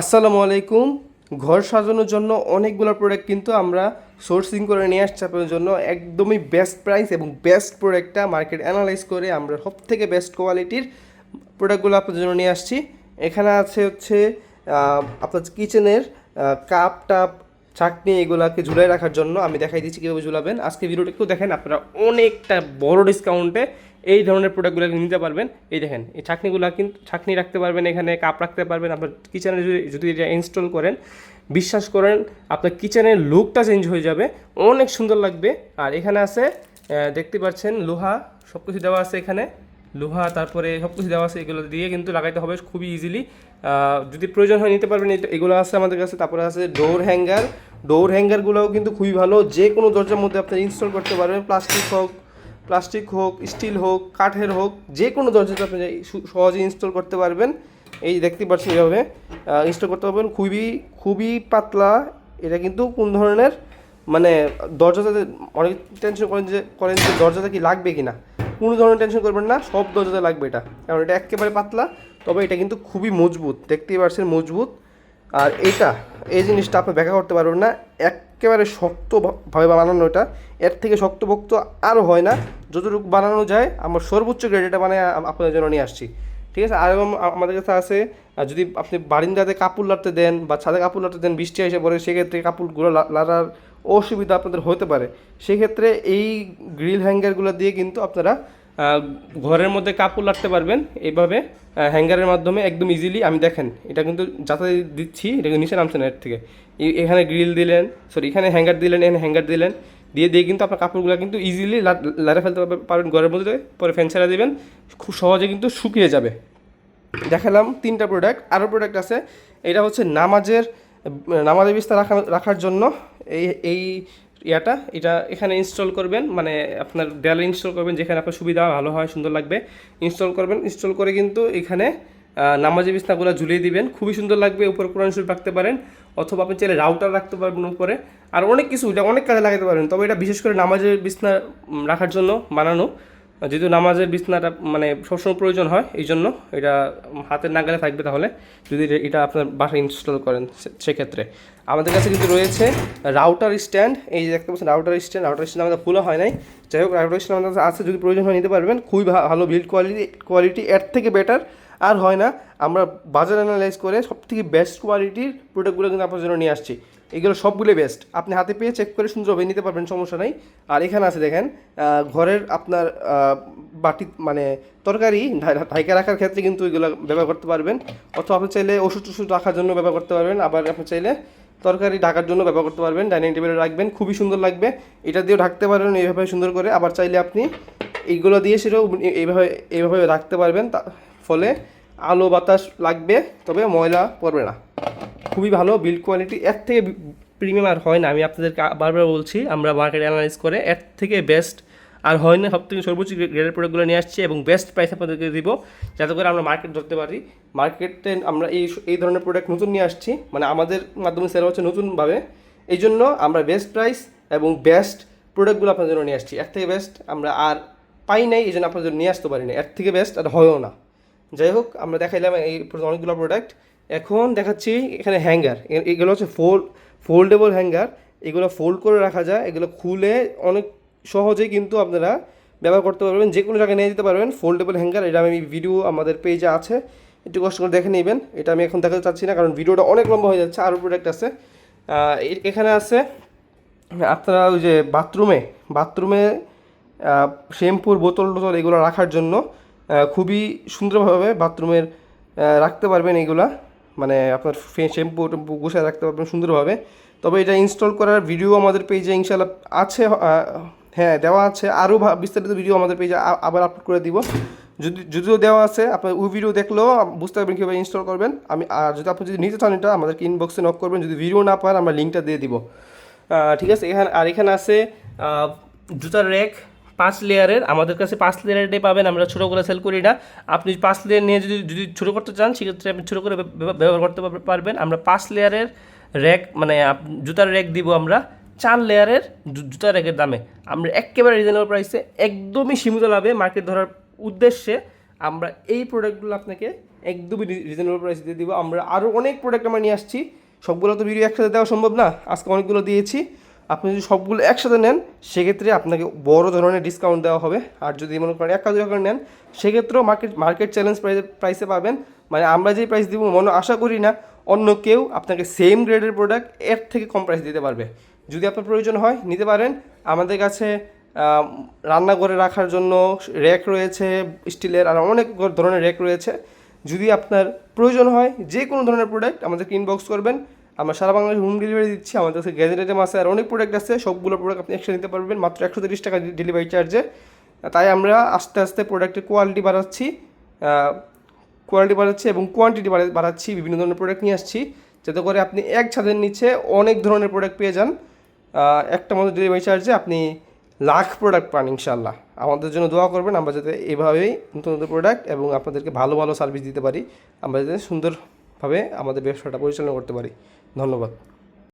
আসসালামু আলাইকুম। ঘর সাজানোর জন্য অনেকগুলো প্রোডাক্ট কিন্তু আমরা সোর্সিং করে নিয়ে আসছি আপনাদের জন্য। একদমই বেস্ট প্রাইস এবং বেস্ট প্রোডাক্টটা মার্কেট অ্যানালাইজ করে আমরা সব থেকে বেস্ট কোয়ালিটির প্রোডাক্টগুলো আপনাদের জন্য নিয়ে আসছি। এখানে আছে হচ্ছে আপনার কিচেনের কাপ টাপ চাটনি এগুলাকে ঝুলাই রাখার জন্য আমি দেখাই দিচ্ছি কীভাবে ঝুলাবেন। আজকে ভিডিওটা একটু দেখেন, আপনারা অনেকটা বড় ডিসকাউন্টে এই ধরনের প্রোডাক্টগুলো নিতে পারবেন। এই দেখেন, এই চাটনিগুলো কিন্তু চাটনি রাখতে পারবেন এখানে কাপ রাখতে পারবেন। আপনার কিচেনে যদি যদি এটা ইনস্টল করেন, বিশ্বাস করেন আপনার কিচেনের লুকটা চেঞ্জ হয়ে যাবে। অনেক সুন্দর লাগবে। আর এখানে আছে দেখতে পাচ্ছেন লোহা সব কিছু দেওয়া আছে এখানে। লোহা, তারপরে সব কিছু দেওয়া আছে, এগুলো দিয়ে কিন্তু লাগাইতে হবে খুবই ইজিলি যদি প্রয়োজন হয় নিতে পারবেন। এগুলো আছে আমাদের কাছে, তারপরে আছে ডোর হ্যাঙ্গার ডোর হ্যাঙ্গারগুলোও কিন্তু খুবই ভালো। যে কোনো দরজার মধ্যে আপনি ইনস্টল করতে পারবেন প্লাস্টিক হোক প্লাস্টিক হোক, স্টিল হোক, কাঠের হোক, যে কোনো দরজাতে আপনি সহজে ইনস্টল করতে পারবেন। এই দেখতে পাচ্ছেন এইভাবে ইনস্টল করতে পারবেন। খুবই খুবই পাতলা, এটা কিন্তু কোন ধরনের মানে দরজাতে অনেক টেনশন করেন যে করেন যে দরজাতে কি লাগবে কি না কোনো ধরনের টেনশন করবেন না, সব দরজাতে লাগবে এটা। কারণ এটা একেবারে পাতলা, তবে এটা কিন্তু খুবই মজবুত, দেখতেই পাচ্ছেন মজবুত। আর এটা এই জিনিসটা আপনি ব্যাখ্যা করতে পারবেন না একেবারে শক্তভাবে বানানো এটা। এর থেকে শক্তপোক্ত আরও হয় না। যতটুকু বানানো যায়, আমরা সর্বোচ্চ গ্রেড এটা বানিয়ে আপনাদের জন্য নিয়ে আসছি। ঠিক আছে? আর এবং আমাদের কাছে আছে যদি আপনি বারিন্দাতে কাপড় লাড়তে দেন বা ছাদে কাপড় লাড়তে দেন, বৃষ্টি এসে পড়ে, সেক্ষেত্রে কাপড়গুলো লাড়ার অসুবিধা আপনাদের হতে পারে। সেক্ষেত্রে এই গ্রিল হ্যাঙ্গারগুলো দিয়ে কিন্তু আপনারা ঘরের মধ্যে কাপড় লাড়তে পারবেন। এইভাবে হ্যাঙ্গারের মাধ্যমে একদম ইজিলি আমি দেখেন, এটা কিন্তু যাতে দিচ্ছি, এটা নিচে নামছে না এর থেকে। এখানে গ্রিল দিলেন সরি এখানে হ্যাঙ্গার দিলেন, এখানে হ্যাঙ্গার দিলেন, দিয়ে দিয়ে কিন্তু আপনার কাপড়গুলো কিন্তু ইজিলি লাড়ে ফেলতে পারবে- পারবেন ঘরের মধ্যে পরে ফ্যান ছেড়ে দেবেন, খুব সহজে কিন্তু শুকিয়ে যাবে। দেখালাম তিনটা প্রোডাক্ট আরও প্রোডাক্ট আছে, এটা হচ্ছে নামাজের নামাজের বিস্তার রাখা, রাখার জন্য, এই এই ইয়াটা, এটা এখানে ইনস্টল করবেন মানে আপনার ডেল ইনস্টল করবেন, যেখানে আপনার সুবিধা ভালো হয়, সুন্দর লাগবে ইনস্টল করবেন ইনস্টল করে কিন্তু এখানে নামাজি বিছনাগুলো ঝুলিয়ে দিবেন, খুবই সুন্দর লাগবে, উপরে কোরআন শরীফ রাখতে পারেন, অথবা আপনি চাইলে রাউটার রাখতে পারবেন উপরে, আর অনেক কিছু, এটা অনেক কাজে লাগাতে পারবেন তবে এটা বিশেষ করে নামাজের বিছনা রাখার জন্য বানানো যেহেতু নামাজের বিছনাটা মানে সবসময় প্রয়োজন হয়, এই জন্য এটা হাতের নাগালে থাকবে তাহলে, যদি এটা- আপনার বাসায় ইনস্টল করেন সেক্ষেত্রে। আমাদের কাছে কিন্তু রয়েছে রাউটার স্ট্যান্ড এই যে দেখতে পাচ্ছেন রাউটার স্ট্যান্ড রাউটার স্ট্যান্ড আমাদের খোলা হয় নাই। যাই হোক রাউটার স্ট্যান্ড আমাদের আছে, যদি প্রয়োজন হয় নিতে পারবেন। খুবই ভালো বিল্ড কোয়ালিটি কোয়ালিটি এর থেকে বেটার আর হয় না। আমরা বাজার অ্যানালাইজ করে সব থেকে বেস্ট কোয়ালিটির প্রোডাক্টগুলো কিন্তু আপনার জন্য নিয়ে আসছি। এগুলো সবগুলোই বেস্ট আপনি হাতে পেয়ে চেক করে সুন্দরভাবে নিতে পারবেন, সমস্যা নাই। আর এখানে আছে দেখেন ঘরের আপনার বাটি মানে তরকারি ঢাইকা রাখার ক্ষেত্রে কিন্তু এগুলো ব্যবহার করতে পারবেন। অথবা আপনি চাইলে ওষুধ টষুধ রাখার জন্য ব্যবহার করতে পারবেন। আবার আপনি চাইলে তরকারি ঢাকার জন্য ব্যবহার করতে পারবেন। ডাইনিং টেবিলে রাখবেন, খুবই সুন্দর লাগবে। এটা দিয়েও ঢাকতে পারবেন এইভাবে সুন্দর করে। আবার চাইলে আপনি এইগুলো দিয়ে সেটাও এইভাবে এইভাবে রাখতে পারবেন। ফলে আলো বাতাস লাগবে, তবে ময়লা পড়বে না। খুবই ভালো বিল্ড কোয়ালিটি এর থেকে প্রিমিয়াম আর হয় না। আমি আপনাদেরকে বারবার বলছি, আমরা মার্কেট অ্যানালাইজ করে এর থেকে বেস্ট আর হয় না সব থেকে সর্বোচ্চ গ্রেডের প্রোডাক্টগুলো নিয়ে আসছি এবং বেস্ট প্রাইস আপনাদেরকে দিব, যাতে করে আমরা মার্কেট ধরতে পারি। মার্কেটে আমরা এই এই ধরনের প্রোডাক্ট নতুন নিয়ে আসছি মানে আমাদের মাধ্যমে সেল হচ্ছে নতুনভাবে। এই জন্য আমরা বেস্ট প্রাইস এবং বেস্ট প্রোডাক্টগুলো আপনাদের জন্য নিয়ে আসছি। এর থেকে বেস্ট আমরা আর পাই নাই, এই জন্য আপনাদের নিয়ে আসতে পারি না এর থেকে বেস্ট আর হয়ও না। যাই হোক, আমরা দেখাইলাম এই অনেকগুলো প্রোডাক্ট এখন দেখাচ্ছি এখানে হ্যাঙ্গার। এগুলো হচ্ছে ফোল্ড ফোল্ডেবল হ্যাঙ্গার। এগুলো ফোল্ড করে রাখা যায়। এগুলো খুলে অনেক সহজেই কিন্তু আপনারা ব্যবহার করতে পারবেন। যে কোনো জায়গায় নিয়ে যেতে পারবেন। ফোল্ডেবল হ্যাঙ্গার, এটা আমি ভিডিও আমাদের পেজে আছে। একটু কষ্ট করে দেখে নেবেন। এটা আমি এখন দেখাতে চাচ্ছি না, কারণ ভিডিওটা অনেক লম্বা হয়ে যাচ্ছে আরও প্রোডাক্ট আছে। এখানে আছে, আপনারা ওই যে বাথরুমে বাথরুমে শ্যাম্পুর বোতল টোতল এগুলো রাখার জন্য খুবই সুন্দরভাবে বাথরুমের রাখতে পারবেন এগুলা। মানে আপনার শ্যাম্পু টেম্পু গুছিয়ে রাখতে পারবেন সুন্দরভাবে। তবে এটা ইনস্টল করার ভিডিও আমাদের পেজে ইনশাল্লাহ আছে হ্যাঁ দেওয়া আছে। আরও বিস্তারিত ভিডিও আমাদের পেজে আবার আপলোড করে দিব। যদি, যদিও দেওয়া আছে, আপনার ওই ভিডিও দেখলেও বুঝতে পারবেন কীভাবে ইনস্টল করবেন। আমি, আর যদি আপনি যদি নিতে চান এটা, আমাদেরকে ইনবক্সে নক করবেন। যদি ভিডিও না পান, আমরা লিঙ্কটা দিয়ে দিব। ঠিক আছে? এখানে আর এখানে আছে জুতার র্যাক পাঁচ লেয়ারের, আমাদের কাছে পাঁচ লেয়ারেরটাই পাবেন, আমরা ছোটো করে সেল করি না। আপনি পাঁচ লেয়ার নিয়ে যদি যদি ছোটো করতে চান, সেক্ষেত্রে আপনি ছোটো করে ব্যবহার করতে পারবেন। আমরা পাঁচ লেয়ারের র্যাক মানে জুতার র্যাক দিব আমরা। চার লেয়ারের জুতার র্যাকের দামে। আমরা একেবারে রিজনেবল প্রাইসে একদমই সীমিত লাভে মার্কেট ধরার উদ্দেশ্যে আমরা এই প্রোডাক্টগুলো আপনাকে একদমই রিজনেবল প্রাইসে দিয়ে দিব। আমরা আরও অনেক প্রোডাক্ট আমরা নিয়ে আসছি। সবগুলো তো ভিডিও একসাথে দেওয়া সম্ভব না। আজকে অনেকগুলো দিয়েছি। আপনি যদি সবগুলো একসাথে নেন সেক্ষেত্রে আপনাকে বড় ধরনের ডিসকাউন্ট দেওয়া হবে। আর যদি মনে করেন এক হাজার করে নেন সেক্ষেত্রেও মার্কেট মার্কেট চ্যালেঞ্জ প্রাইসে প্রাইসে পাবেন। মানে আমরা যে প্রাইস দিব মনে আশা করি না অন্য কেউ আপনাকে সেম গ্রেডের প্রোডাক্টের থেকে কম প্রাইস দিতে পারবে। যদি আপনার প্রয়োজন হয় নিতে পারেন। আমাদের কাছে আম, রান্নাঘরে রাখার জন্য র্যাক রয়েছে স্টিলের আর অনেক ধরনের র্যাক রয়েছে। যদি আপনার প্রয়োজন হয় যে কোনো ধরনের প্রোডাক্ট আমাদেরকে ইনবক্স করবেন। আমরা সারা বাংলাদেশ হোম ডেলিভারি দিচ্ছি, আমাদের কাছে গ্যাজেট মাসে আর অনেক প্রোডাক্ট আছে, সবগুলো প্রোডাক্ট আপনি একসাথে নিতে পারবেন, মাত্র একশো তিরিশ টাকা ডেলিভারি চার্জে তাই আমরা আস্তে আস্তে প্রোডাক্টের কোয়ালিটি বাড়াচ্ছি কোয়ালিটি বাড়াচ্ছি এবং কোয়ান্টিটি বাড়াচ্ছি, বিভিন্ন ধরনের প্রোডাক্ট নিয়ে আসছি, যাতে করে আপনি এক ছাদের নিচে অনেক ধরনের প্রোডাক্ট পেয়ে যান। একটা মতো ডেলিভারি চার্জে আপনি লাখ প্রোডাক্ট পান ইনশাল্লাহ আমাদের জন্য দোয়া করবেন, আমরা যাতে এভাবেই নতুন নতুন প্রোডাক্ট এবং আপনাদেরকে ভালো ভালো সার্ভিস দিতে পারি, আমরা যাতে সুন্দরভাবে আমাদের ব্যবসাটা পরিচালনা করতে পারি। ধন্যবাদ।